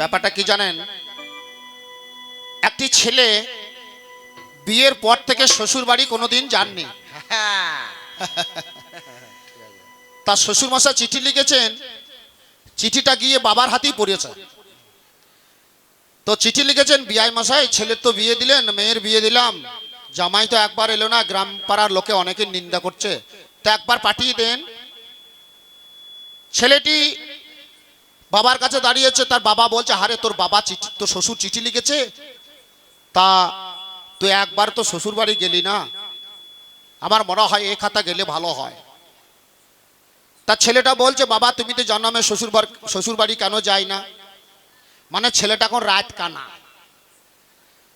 ব্যাপারটা কি জানেন? একটি ছেলে বিয়ের পর থেকে শ্বশুর বাড়ি কোনোদিন যাননি। তার শ্বশুর মশা চিঠি লিখেছেন চিঠিটা গিয়ে বাবার হাতেই পড়েছে। তো চিঠি লিখেছেন বিআই মশাই ছেলের তো বিয়ে দিলেন মেয়ের বিয়ে দিলাম। জামাই তো একবার এলো না গ্রাম পাড়ার লোকে অনেকে নিন্দা করছে। তো একবার পাঠিয়ে দেন। ছেলেটি বাবার কাছে দাঁড়িয়েছে, তার বাবা বলছে হারে তোর বাবা চিঠি, তোর শ্বশুর চিঠি লিখেছে? তা তুই একবার তো শ্বশুর বাড়ি গেলি না? আমার মনে হয় এ খাতা গেলে ভালো হয়। তা ছেলেটা বলছে, বাবা, তুমি তো জানো আমি শ্বশুর শ্বশুর বাড়ি কেন যাই না? মানে ছেলেটা এখন রাত কানা।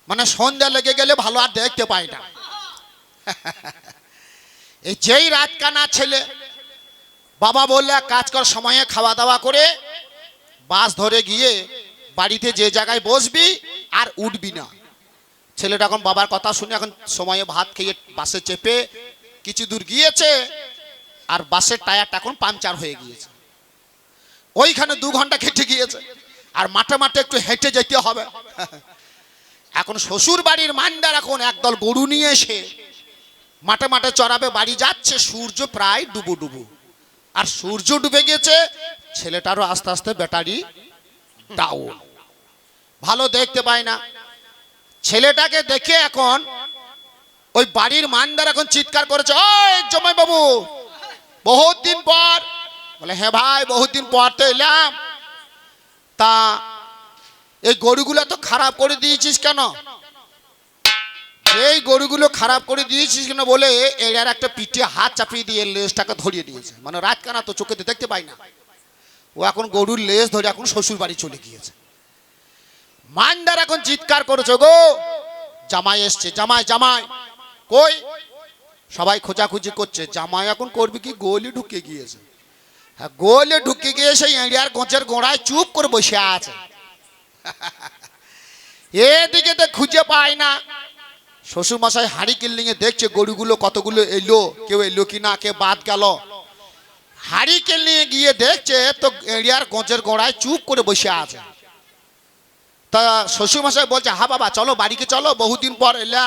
মানে সন্ধ্যা লেগে গেলে ভালো আর দেখতে পাই না। এই যেই রাত কানা ছেলে, বাবা বললে কাজ কর, সময়ে খাওয়া দাওয়া করে বাস ধরে গিয়ে বাড়িতে যে জায়গায় বসবি আর উঠবি না। ছেলেটা এখন বাবার কথা শুনে এখন সময়ে ভাত খেয়ে বাসে চেপে কিছু দূর গিয়েছে আর বাসের টায়ারটা এখন পাংচার হয়ে গিয়েছে। ওইখানে দু ঘণ্টা খেটে গিয়েছে আর মাঠে মাঠে একটু হেঁটে যেতে হবে। এখন শ্বশুর বাড়ির মান্ডার এখন একদল গরু নিয়ে এসে মাঠে মাঠে চড়াবে, বাড়ি যাচ্ছে, সূর্য প্রায় ডুবু ডুবু। আর সূর্য ডুবে গেছে, ছেলেটারও আস্তে আস্তে ব্যাটারি ডাউন ভালো দেখতে পায় না। ছেলেটাকে দেখে এখন ওই বাড়ির মানদার এখন চিৎকার করেছে ওই জমাই বাবু বহুত দিন পর। বলে হ্যাঁ ভাই, বহুত দিন পর তো এলাম। তা, এই গরুগুলো তো খারাপ করে দিয়েছিস কেন? এই গরুগুলো খারাপ করে দিয়েছিস কেন বলে এর একটা পিঠে হাত চাপিয়ে দিয়ে লেজটাকে ধরিয়ে দিয়েছে। মানে রাত কানা তো চোখে দেখতে পাই না। ও এখন গরুর লেজ ধরে এখন শ্বশুর বাড়ি চলে গিয়েছে। মান্দার এখন চিৎকার করেছ, গো, জামাই এসছে, জামাই জামাই, কই? সবাই খোঁজাখুঁজি করছে। জামাই এখন করবে কি? গোলে ঢুকে গিয়েছে। হ্যাঁ গোলে ঢুকে গিয়ে সেই এড়িয়ার গোঁচের গোড়ায় চুপ করে বসে আছে। এদিকে তো খুঁজে পায় না। শ্বশুর মশাই হাড়ি কিল্লিংয়ে দেখছে গরুগুলো কতগুলো এলো, কেউ এলো কি না, কে বাদ গেল। হাড়ি কিল্লিংয়ে গিয়ে দেখছে তো এরিয়ার গোঁচের গোড়ায় চুপ করে বসে আছে। তা শ্বশুর মশাই বলছে, হা বাবা, চলো বাড়িকে চলো, বহুদিন পর এলা।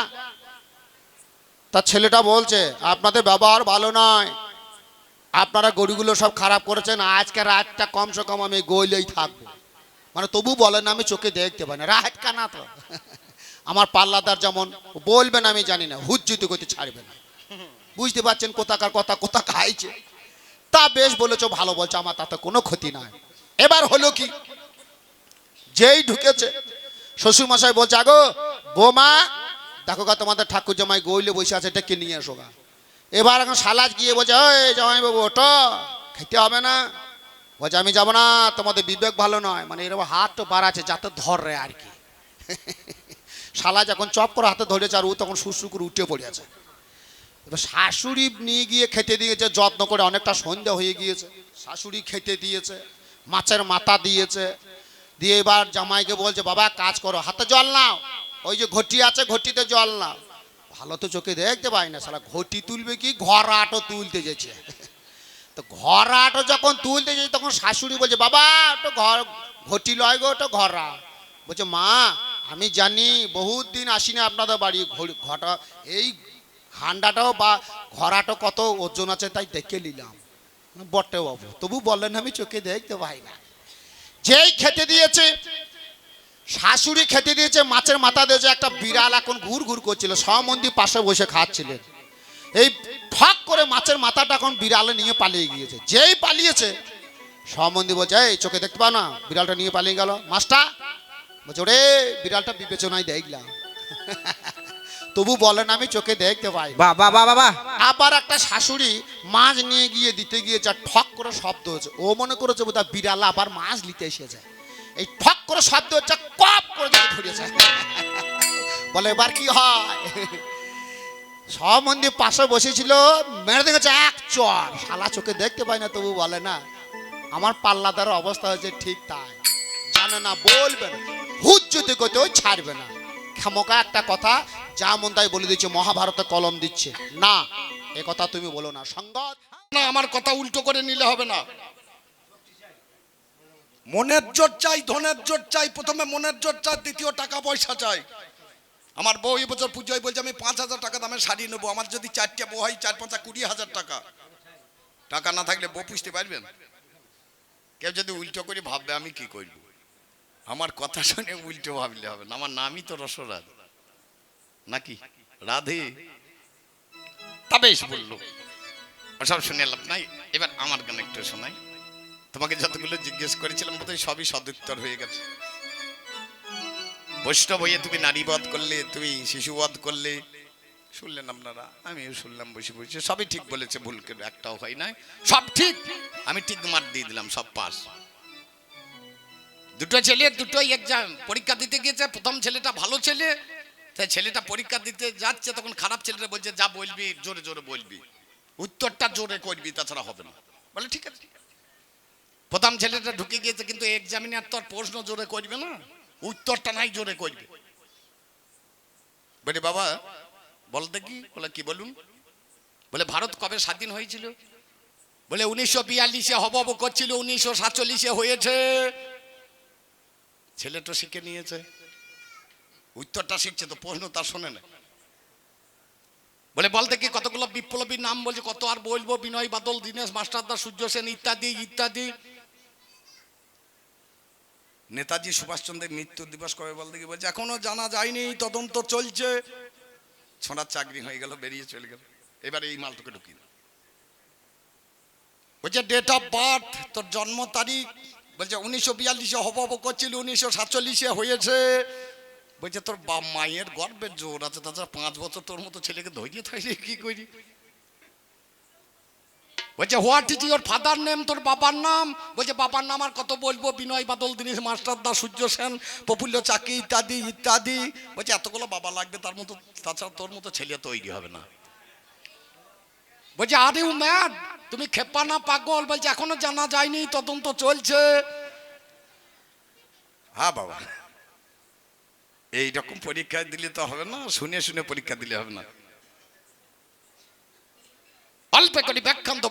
তা ছেলেটা বলছে, আপনাদের ব্যবহার ভালো নয়। আপনারা গরুগুলো সব খারাপ করেছেন, আজকে রাতটা কমসে কম আমি গইলেই থাকব। মানে তবু বলেন আমি চোখে দেখতে পাই না। রাত কানা তো। আমার পাল্লাদার যেমন বলবেন, আমি জানি না হুজ্জুতি করতে ছাড়বে না। বুঝতে পারছেন কোথাকার কথা, কোথা খাইছে? তা বেশ বলেছ, ভালো বলছো, আমার তাতে কোনো ক্ষতি নাই। এবার হলো কি? যেই ঢুকেছে শ্বশুর মশাই বলছে, আগো, বোমা, দেখো গা, তোমাদের ঠাকুর জামাই গইলে বসে আছে এটাকে নিয়ে এসো গা? এবার এখন সালাজ গিয়ে বলছে ওই জামাই বাবু ওটো খেতে হবে না। বলছে, আমি যাব না, তোমাদের বিবেক ভালো নয়। মানে এরকম হাত তো বাড়াচ্ছে যাতে ধর রে আর কি। শালা যখন চপ করে হাতে ধরেছে আর ও তখন শুশু করে উঠে পড়েছে এবার শাশুড়ি নিয়ে গিয়ে খেতে দিয়েছে, যত্ন করে অনেকটা সন্ধ্যা হয়ে গিয়েছে। শাশুড়ি খেতে দিয়েছে, মাছের মাথা দিয়েছে, দিয়ে এবার জামাইকে বলছে, বাবা কাজ করো, হাতে জল নাও, ওই যে ঘটি আছে ঘটিতে জল নাও। ভালো তো চোখে দেখতে পাই না, শালা ঘটি তুলবে কি, ঘর আটো তুলতে যেছে তো ঘর আটো যখন তুলতে যাই তখন শাশুড়ি বলছে, বাবা তো ঘর, ঘটি লয় গো ঘরা বলছে, মা আমি জানি বহুত দিন আসি না আপনাদের বাড়ি ঘটা, এই হান্ডাটাও বা ঘরাটাও কত ওজন আছে তাই দেখে নিলাম। বটে বাবু, তবু বললেন আমি চোখে দেখতে পাই না। যেই খেতে দিয়েছে, শাশুড়ি খেতে দিয়েছে, মাছের মাথা দিয়েছে, একটা বিড়াল এখন ঘুর ঘুর করছিল, সমন্দি পাশে বসে খাচ্ছিলেন। এই ঠক করে মাছের মাথাটা এখন বিড়ালে নিয়ে পালিয়ে গিয়েছে। যেই পালিয়েছে, সমন্দি বলছে, এই চোখে দেখতে পাও না, বিড়ালটা নিয়ে পালিয়ে গেল। মাছটা বলছে ওরে বিড়ালটা বিবেচনায় দেখলাম। তবু বলেন আমি চোখে দেখতে পাই। বাহ বাহ বাহ আবার একটা শাশুড়ি মাছ নিয়ে গিয়ে দিতে গিয়ে যা ঠক করে শব্দ হচ্ছে। ও মনে করেছে বোধ বিড়াল আবার মাছ নিতে এসেছে। এই ঠক করে শব্দ হচ্ছে কপ করে দিকে ধরেছে। বলে এবার কি হয়? সব মন্দির পাশে বসেছিল মেরে দেখেছে এক চর। শালা চোখে দেখতে পাই না তবু বলে না। আমার পাল্লাদার অবস্থা হয়েছে ঠিক তাই। জানে না বলবে না। হুজ্জুতি করতেও ছাড়বে না। খামোকা একটা কথা যা মন তাই বলে দিচ্ছে মহাভারতে কলম দিচ্ছে। না, এ কথা তুমি বলো না। সঙ্গত না, আমার কথা উল্টো করে নিলে হবে না। মনের জোর চাই, ধনের জোর চাই, প্রথমে মনের জোর চাই, দ্বিতীয় টাকা পয়সা চাই। আমার বউ এবছর পুজোয় বলছে, আমি পাঁচ হাজার টাকা দামে শাড়ি নেব। আমার যদি চারটে বউ হয়, চার পাঁচা কুড়ি হাজার টাকা। টাকা না থাকলে বউ পুষতে পারবেন? কেউ যদি উল্টো করে ভাববে, আমি কি করব? আমার কথা শুনে উল্টো ভাবলে হবে না, আমার নামই তো রসরাজ। নাকি? রাধে। তা বেশ বলল। ওসব শুনে লাভ নাই। এবার আমার গান একটু শোনাই। তোমাকে যতগুলো জিজ্ঞেস করেছিলাম, বোধহয় সবই সদুত্তর হয়ে গেছে। বৈষ্ণব হয়ে তুমি নারীবধ করলে, তুমি শিশুবধ করলে, শুনলেন আপনারা? আমিও শুনলাম, বসে বসে। সবই ঠিক বলেছে, ভুল একটাও হয় নাই। সব ঠিক। আমি ঠিক মার দিয়ে দিলাম, সব পাস। দুটো ছেলে দুটোই এক্সাম পরীক্ষা দিতে গিয়েছে, প্রথম ছেলেটা ভালো ছেলে তাই ছেলেটা পরীক্ষা দিতে যাচ্ছে, তখন খারাপ ছেলেটা বলছে, যা বলবি, জোরে জোরে বলবি। উত্তরটা জোরে করবি, তাছাড়া হবে না। বলে, ঠিক আছে প্রথম ছেলেটা ঢুকে গিয়েছে, কিন্তু এক্সামিনার তো আর প্রশ্ন জোরে করবে না, উত্তরটা নাই জোরে করবে। বলে, বাবা বলতে কি বলে, কি বলুন? বলে, ভারত কবে স্বাধীন হয়েছিল? বলে, উনিশশো বিয়াল্লিশে হব করছিল, উনিশশো সাতচল্লিশে হয়েছে। ছেলে তো শিখে নিয়েছে। উত্তরটা শিখছে তো প্রশ্ন তার শোনে না। বলে বলতে কি কতগুলো বিপ্লবীর নাম বলছে, কত আর বলব? বিনয় বাদল, দীনেশ, মাস্টারদা, সূর্য সেন, ইত্যাদি ইত্যাদি। নেতাজি সুভাষচন্দ্রের মৃত্যু দিবস কবে বলতে কি বলছে? এখনও জানা যায়নি, তদন্ত চলছে। ছোঁড়ার চাকরি হয়ে গেল, বেরিয়ে চলে গেল। এবার এই মালটাকে ঢুকি বলছে ডেট অফ বার্থ তোর জন্ম তারিখ। বলছে, উনিশশো বিয়াল্লিশে হব হব করছিল, উনিশশো সাতচল্লিশে হয়েছে। বলছে, তোর বাপ মায়ের গর্বের জোর আছে, তাছাড়া পাঁচ বছর তোর মতো ছেলেকে ধরিয়ে থাকলে কি করি? বলছে, what is your father name, তোর বাবার নাম? বলছে, বাবার নাম আর কত বলব? বিনয় বাদল, দীনেশ মাস্টার দা সূর্য সেন, প্রফুল্ল চাকি ইত্যাদি ইত্যাদি। বলছে, এতগুলো বাবা লাগবে, তার মতো, তাছাড়া তোর মতো ছেলে তৈরি হবে না। বলছে আর ইউ ম্যাড তুমি খেপা না পাগল? বলছে এখনও জানা যায়নি তদন্ত চলছে। হ্যাঁ বাবা। এইরকম পরীক্ষা দিলে তো হবে না শুনে শুনে পরীক্ষা দিলে হবে না। অল্প করে ব্যাখ্যান্ত